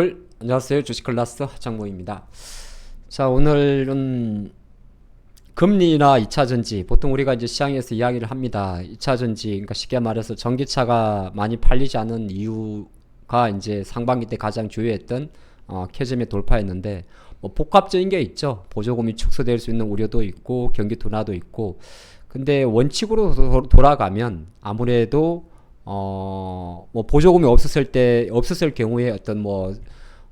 글 안녕하세요 주식 클라스 하창모입니다. 자 오늘은 금리나 2차 전지 보통 우리가 이제 시장에서 이야기를 합니다. 2차 전지 그러니까 쉽게 말해서 전기차가 많이 팔리지 않은 이유가 이제 상반기 때 가장 주요했던 어, 캐즘의 돌파였는데 뭐 복합적인 게 있죠. 보조금이 축소될 수 있는 우려도 있고 경기 둔화도 있고 근데 원칙으로 도- 돌아가면 아무래도 어, 뭐 보조금이 없었을 때 없었을 경우에 어떤 뭐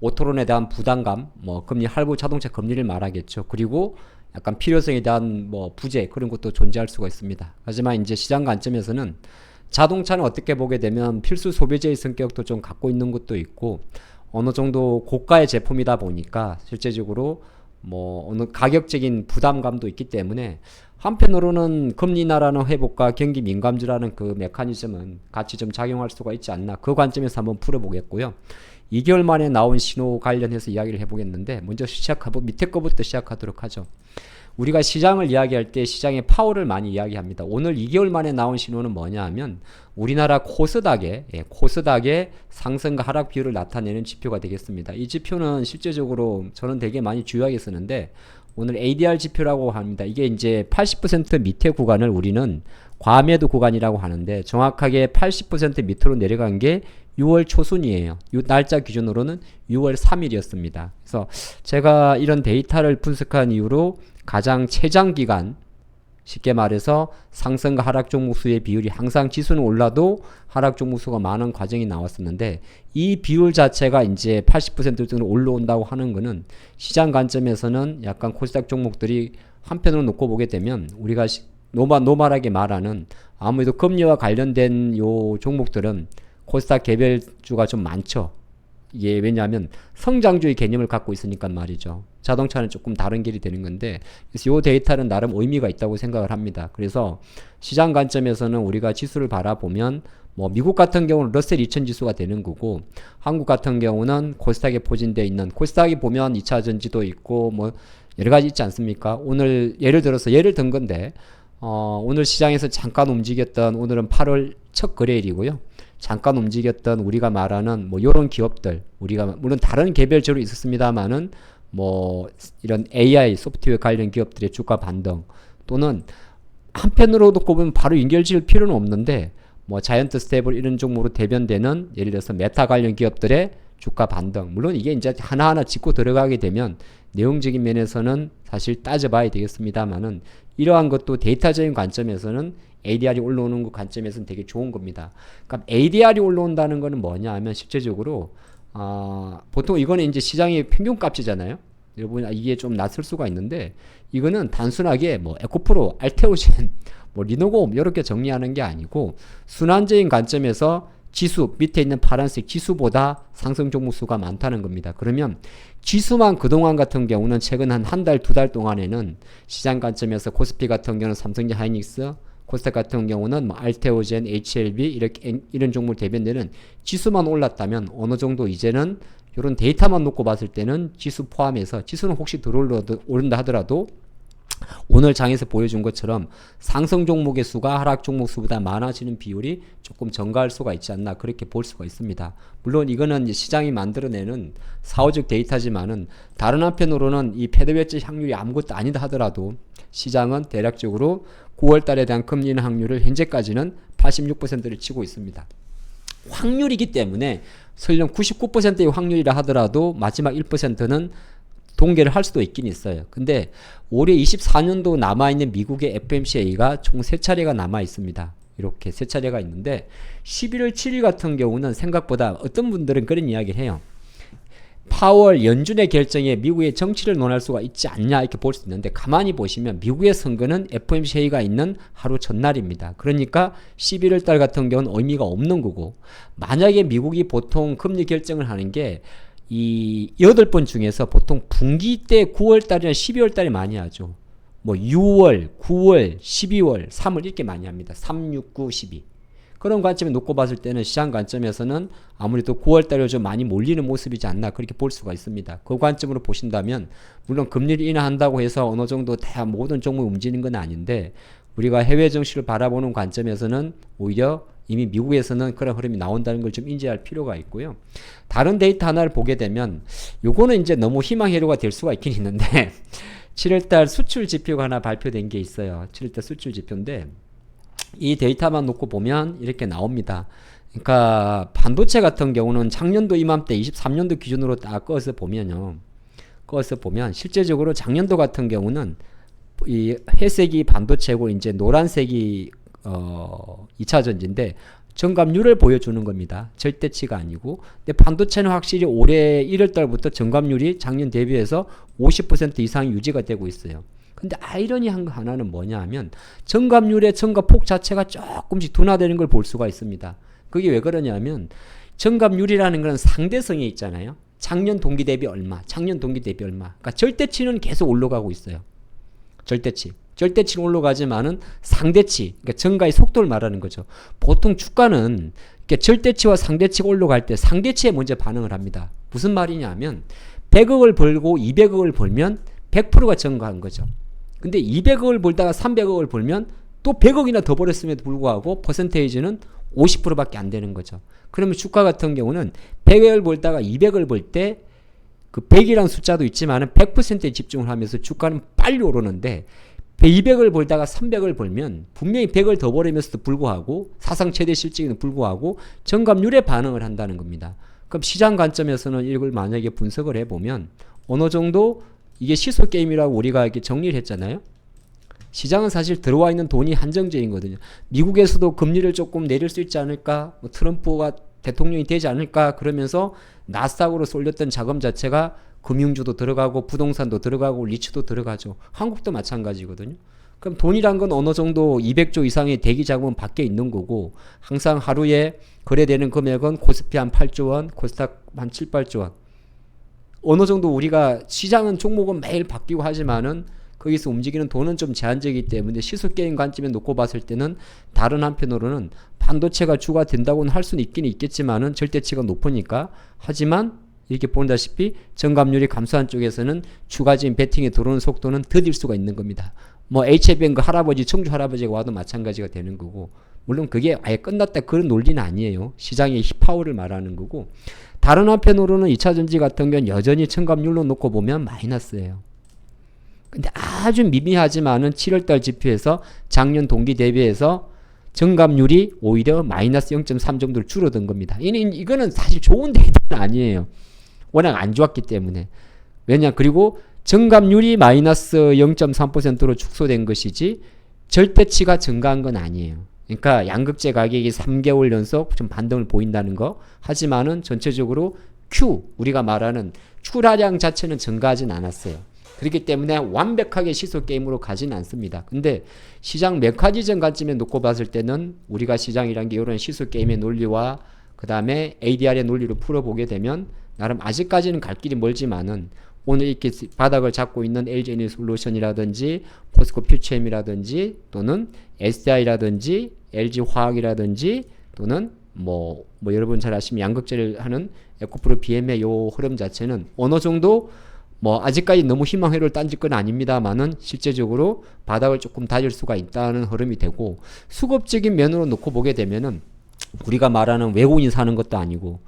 오토론에 대한 부담감, 뭐 금리 할부 자동차 금리를 말하겠죠. 그리고 약간 필요성에 대한 뭐 부재 그런 것도 존재할 수가 있습니다. 하지만 이제 시장 관점에서는 자동차는 어떻게 보게 되면 필수 소비재의 성격도 좀 갖고 있는 것도 있고 어느 정도 고가의 제품이다 보니까 실제적으로 뭐 어느 가격적인 부담감도 있기 때문에 한편으로는 금리 인하라는 회복과 경기 민감주라는 그 메커니즘은 같이 좀 작용할 수가 있지 않나 그 관점에서 한번 풀어보겠고요. 2개월 만에 나온 신호 관련해서 이야기를 해보겠는데 먼저 시작하고 밑에 거부터 시작하도록 하죠. 우리가 시장을 이야기할 때 시장의 파워를 많이 이야기합니다. 오늘 2개월 만에 나온 신호는 뭐냐 하면 우리나라 코스닥의 예, 코스닥의 상승과 하락 비율을 나타내는 지표가 되겠습니다. 이 지표는 실제적으로 저는 되게 많이 주요하게 쓰는데 오늘 ADR 지표라고 합니다. 이게 이제 80% 밑에 구간을 우리는 과매도 구간이라고 하는데 정확하게 80% 밑으로 내려간 게 6월 초순이에요. 이 날짜 기준으로는 6월 3일이었습니다. 그래서 제가 이런 데이터를 분석한 이후로 가장 최장 기간 쉽게 말해서 상승과 하락 종목수의 비율이 항상 지수는 올라도 하락 종목수가 많은 과정이 나왔었는데 이 비율 자체가 이제 80% 정도 올라온다고 하는 거는 시장 관점에서는 약간 코스닥 종목들이 한편으로 놓고 보게 되면 우리가 시- 노마, 노말하게 말하는 아무래도 금리와 관련된 요 종목들은 코스닥 개별주가 좀 많죠. 이게 왜냐하면 성장주의 개념을 갖고 있으니까 말이죠. 자동차는 조금 다른 길이 되는 건데 그래서 이 데이터는 나름 의미가 있다고 생각을 합니다. 그래서 시장 관점에서는 우리가 지수를 바라보면 뭐 미국 같은 경우는 러셀 2000 지수가 되는 거고 한국 같은 경우는 코스닥에 포진되어 있는 코스닥이 보면 2차 전지도 있고 뭐 여러 가지 있지 않습니까? 오늘 예를 들어서 예를 든 건데 어, 오늘 시장에서 잠깐 움직였던 오늘은 8월 첫 거래일이고요. 잠깐 움직였던 우리가 말하는 뭐 요런 기업들 우리가 물론 다른 개별적으로 있었습니다만은 뭐 이런 AI 소프트웨어 관련 기업들의 주가 반등 또는 한편으로 놓고 보면 바로 연결 지을 필요는 없는데 뭐 자이언트 스테이블 이런 종목으로 대변되는 예를 들어서 메타 관련 기업들의 주가 반등 물론 이게 이제 하나하나 짚고 들어가게 되면 내용적인 면에서는 사실 따져봐야 되겠습니다만은 이러한 것도 데이터적인 관점에서는 ADR이 올라오는 그 관점에서는 되게 좋은 겁니다. 그러니까 ADR이 올라온다는 거는 뭐냐 하면 실제적으로 아, 보통 이거는 이제 시장의 평균값이잖아요. 여러분 아, 이게 좀 낯설 수가 있는데 이거는 단순하게 뭐 에코프로, 알테오젠, 뭐 리노곰 이렇게 정리하는 게 아니고 순환적인 관점에서 지수 밑에 있는 파란색 지수보다 상승 종목 수가 많다는 겁니다. 그러면 지수만 그동안 같은 경우는 최근 한 한 달, 두달 동안에는 시장 관점에서 코스피 같은 경우는 삼성전 하이닉스, 코스닥 같은 경우는 뭐 알테오젠, HLB 이렇게 이런 종목 대변되는 지수만 올랐다면 어느 정도 이제는 이런 데이터만 놓고 봤을 때는 지수 포함해서 지수는 혹시 들어오른다 하더라도 오늘 장에서 보여준 것처럼 상승 종목의 수가 하락 종목 수보다 많아지는 비율이 조금 증가할 수가 있지 않나 그렇게 볼 수가 있습니다. 물론 이거는 시장이 만들어내는 사후적 데이터지만은 다른 한편으로는 이 패드웨지 확률이 아무것도 아니다 하더라도 시장은 대략적으로 9월 달에 대한 금리 인하 확률을 현재까지는 86%를 치고 있습니다. 확률이기 때문에 설령 99%의 확률이라 하더라도 마지막 1%는 동계를 할 수도 있긴 있어요. 근데 올해 24년도 남아있는 미국의 FMCA가 총 3차례가 남아 있습니다. 이렇게 세 차례가 있는데 11월 7일 같은 경우는 생각보다 어떤 분들은 그런 이야기를 해요. 파월 연준의 결정에 미국의 정치를 논할 수가 있지 않냐 이렇게 볼 수 있는데 가만히 보시면 미국의 선거는 FOMC가 있는 하루 전날입니다. 그러니까 11월 달 같은 경우는 의미가 없는 거고 만약에 미국이 보통 금리 결정을 하는 게 이 여덟 번 중에서 보통 분기 때 9월 달이나 12월 달에 많이 하죠. 뭐 6월, 9월, 12월, 3월 이렇게 많이 합니다. 3, 6, 9, 12. 그런 관점에 놓고 봤을 때는 시장 관점에서는 아무래도 9월 달에 좀 많이 몰리는 모습이지 않나 그렇게 볼 수가 있습니다. 그 관점으로 보신다면 물론 금리를 인하한다고 해서 어느 정도 다 모든 종목이 움직이는 건 아닌데 우리가 해외 정시를 바라보는 관점에서는 오히려 이미 미국에서는 그런 흐름이 나온다는 걸 좀 인지할 필요가 있고요. 다른 데이터 하나를 보게 되면 요거는 이제 너무 희망 회로가 될 수가 있긴 있는데 7월달 수출 지표가 하나 발표된 게 있어요. 7월달 수출 지표인데 이 데이터만 놓고 보면 이렇게 나옵니다. 그러니까 반도체 같은 경우는 작년도 이맘때 23년도 기준으로 딱 꺼서 보면요. 꺼서 보면 실제적으로 작년도 같은 경우는 이 회색이 반도체고 이제 노란색이 어 2차 전지인데 정감률을 보여주는 겁니다. 절대치가 아니고. 근데 반도체는 확실히 올해 1월 달부터 정감률이 작년 대비해서 50% 이상 유지가 되고 있어요. 근데 아이러니한 거 하나는 뭐냐 하면 정감률의 증가폭 자체가 조금씩 둔화되는 걸 볼 수가 있습니다. 그게 왜 그러냐면 정감률이라는 건 상대성이 있잖아요. 작년 동기 대비 얼마, 작년 동기 대비 얼마. 그러니까 절대치는 계속 올라가고 있어요. 절대치. 절대치는 올라가지만은 상대치, 그러니까 증가의 속도를 말하는 거죠. 보통 주가는 이렇게 절대치와 상대치가 올라갈 때 상대치에 먼저 반응을 합니다. 무슨 말이냐면 100억을 벌고 200억을 벌면 100%가 증가한 거죠. 근데 200억을 벌다가 300억을 벌면 또 100억이나 더 벌었음에도 불구하고 퍼센테이지는 50%밖에 안 되는 거죠. 그러면 주가 같은 경우는 100억을 벌다가 200억을 벌 때 그 100이라는 숫자도 있지만은 100%에 집중을 하면서 주가는 빨리 오르는데 200을 벌다가 300을 벌면 분명히 100을 더 벌으면서도 불구하고 사상 최대 실적에는 불구하고 정감률에 반응을 한다는 겁니다. 그럼 시장 관점에서는 이걸 만약에 분석을 해보면 어느 정도 이게 시소 게임이라고 우리가 이렇게 정리를 했잖아요. 시장은 사실 들어와 있는 돈이 한정적이거든요. 미국에서도 금리를 조금 내릴 수 있지 않을까? 뭐 트럼프가 대통령이 되지 않을까? 그러면서 나스닥으로 쏠렸던 자금 자체가 금융주도 들어가고 부동산도 들어가고 리츠도 들어가죠. 한국도 마찬가지거든요. 그럼 돈이란 건 어느 정도 200조 이상의 대기 자금은 밖에 있는 거고 항상 하루에 거래되는 금액은 코스피 한 8조 원, 코스닥 한 7, 8조 원. 어느 정도 우리가 시장은 종목은 매일 바뀌고 하지만은 거기서 움직이는 돈은 좀 제한적이기 때문에 시소 게임 관점에 놓고 봤을 때는 다른 한편으로는 반도체가 주가 된다고는 할 수는 있긴 있겠지만은 절대치가 높으니까 하지만 이렇게 본다시피 정감률이 감소한 쪽에서는 추가적인 베팅에 들어오는 속도는 더딜 수가 있는 겁니다. 뭐 HBN 그 할아버지 청주 할아버지가 와도 마찬가지가 되는 거고 물론 그게 아예 끝났다 그런 논리는 아니에요. 시장의 힙파워를 말하는 거고 다른 한편으로는 2차 전지 같은 경우는 여전히 청감률로 놓고 보면 마이너스예요. 근데 아주 미미하지만은 7월달 지표에서 작년 동기 대비해서 정감률이 오히려 마이너스 0.3 정도로 줄어든 겁니다. 이거는 사실 좋은 데이터는 아니에요. 워낙 안 좋았기 때문에. 왜냐 그리고 정감률이 마이너스 0.3%로 축소된 것이지 절대치가 증가한 건 아니에요. 그러니까 양극재 가격이 3개월 연속 좀 반등을 보인다는 거. 하지만은 전체적으로 Q 우리가 말하는 출하량 자체는 증가하진 않았어요. 그렇기 때문에 완벽하게 시소 게임으로 가지는 않습니다. 근데 시장 메커니즘 관점에 놓고 봤을 때는 우리가 시장이란 게 이런 시소 게임의 논리와 그 다음에 ADR의 논리를 풀어보게 되면 나름 아직까지는 갈 길이 멀지만은 오늘 이렇게 바닥을 잡고 있는 LG 에너지 솔루션이라든지 포스코 퓨처엠이라든지 또는 SDI라든지 LG 화학이라든지 또는 뭐, 뭐 여러분 잘 아시면 양극재를 하는 에코프로 BM의 요 흐름 자체는 어느 정도 뭐 아직까지 너무 희망회로를 딴질 건 아닙니다만은 실제적으로 바닥을 조금 다질 수가 있다는 흐름이 되고 수급적인 면으로 놓고 보게 되면은 우리가 말하는 외국인 사는 것도 아니고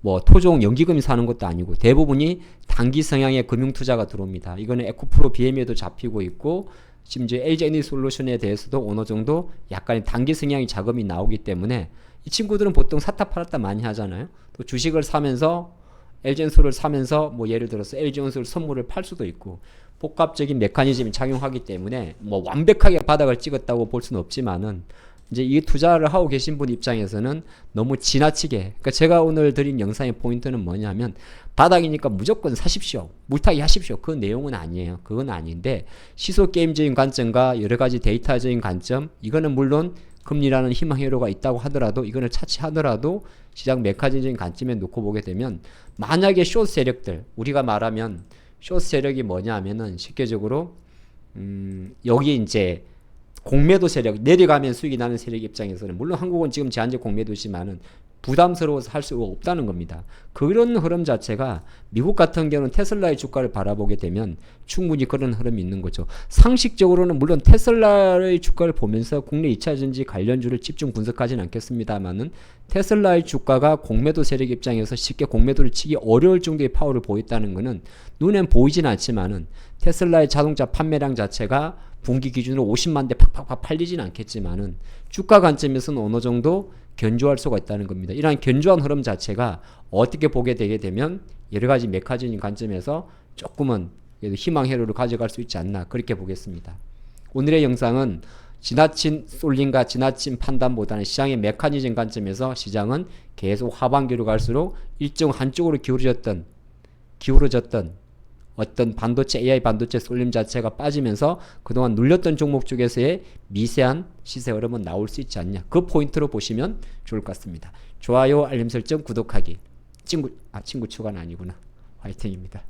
뭐 토종 연기금이 사는 것도 아니고 대부분이 단기 성향의 금융 투자가 들어옵니다. 이거는 에코프로 BM에도 잡히고 있고 심지어 LG 솔루션에 대해서도 어느 정도 약간의 단기 성향의 자금이 나오기 때문에 이 친구들은 보통 사타 팔았다 많이 하잖아요. 또 주식을 사면서 LG엔솔을 사면서 뭐 예를 들어서 LG엔솔 선물을 팔 수도 있고 복합적인 메커니즘이 작용하기 때문에 뭐 완벽하게 바닥을 찍었다고 볼 수는 없지만은 이제 이 투자를 하고 계신 분 입장에서는 너무 지나치게 그러니까 제가 오늘 드린 영상의 포인트는 뭐냐면 바닥이니까 무조건 사십시오. 물타기 하십시오. 그 내용은 아니에요. 그건 아닌데 시소 게임적인 관점과 여러 가지 데이터적인 관점 이거는 물론 금리라는 희망 회로가 있다고 하더라도 이거는 차치하더라도 시장 메커니즘적인 관점에 놓고 보게 되면 만약에 쇼트 세력들 우리가 말하면 쇼트 세력이 뭐냐 하면은 쉽게적으로 음 여기 이제 공매도 세력 내려가면 수익이 나는 세력 입장에서는 물론 한국은 지금 제한적 공매도지만은 부담스러워서 할 수가 없다는 겁니다. 그런 흐름 자체가 미국 같은 경우는 테슬라의 주가를 바라보게 되면 충분히 그런 흐름이 있는 거죠. 상식적으로는 물론 테슬라의 주가를 보면서 국내 2차 전지 관련주를 집중 분석하지는 않겠습니다만은 테슬라의 주가가 공매도 세력 입장에서 쉽게 공매도를 치기 어려울 정도의 파워를 보였다는 것은 눈엔 보이진 않지만은 테슬라의 자동차 판매량 자체가 분기 기준으로 50만 대 팍팍팍 팔리진 않겠지만은 주가 관점에서는 어느 정도 견조할 수가 있다는 겁니다. 이러한 견조한 흐름 자체가 어떻게 보게 되게 되면 여러 가지 메카지닌 관점에서 조금은 희망 회로를 가져갈 수 있지 않나 그렇게 보겠습니다. 오늘의 영상은 지나친 쏠림과 지나친 판단보다는 시장의 메커니즘 관점에서 시장은 계속 하반기로 갈수록 일정 한쪽으로 기울어졌던 기울어졌던 어떤 반도체 AI 반도체 쏠림 자체가 빠지면서 그동안 눌렸던 종목 쪽에서의 미세한 시세 흐름은 나올 수 있지 않냐 그 포인트로 보시면 좋을 것 같습니다. 좋아요 알림 설정 구독하기 친구 아 친구 추가는 아니구나 화이팅입니다.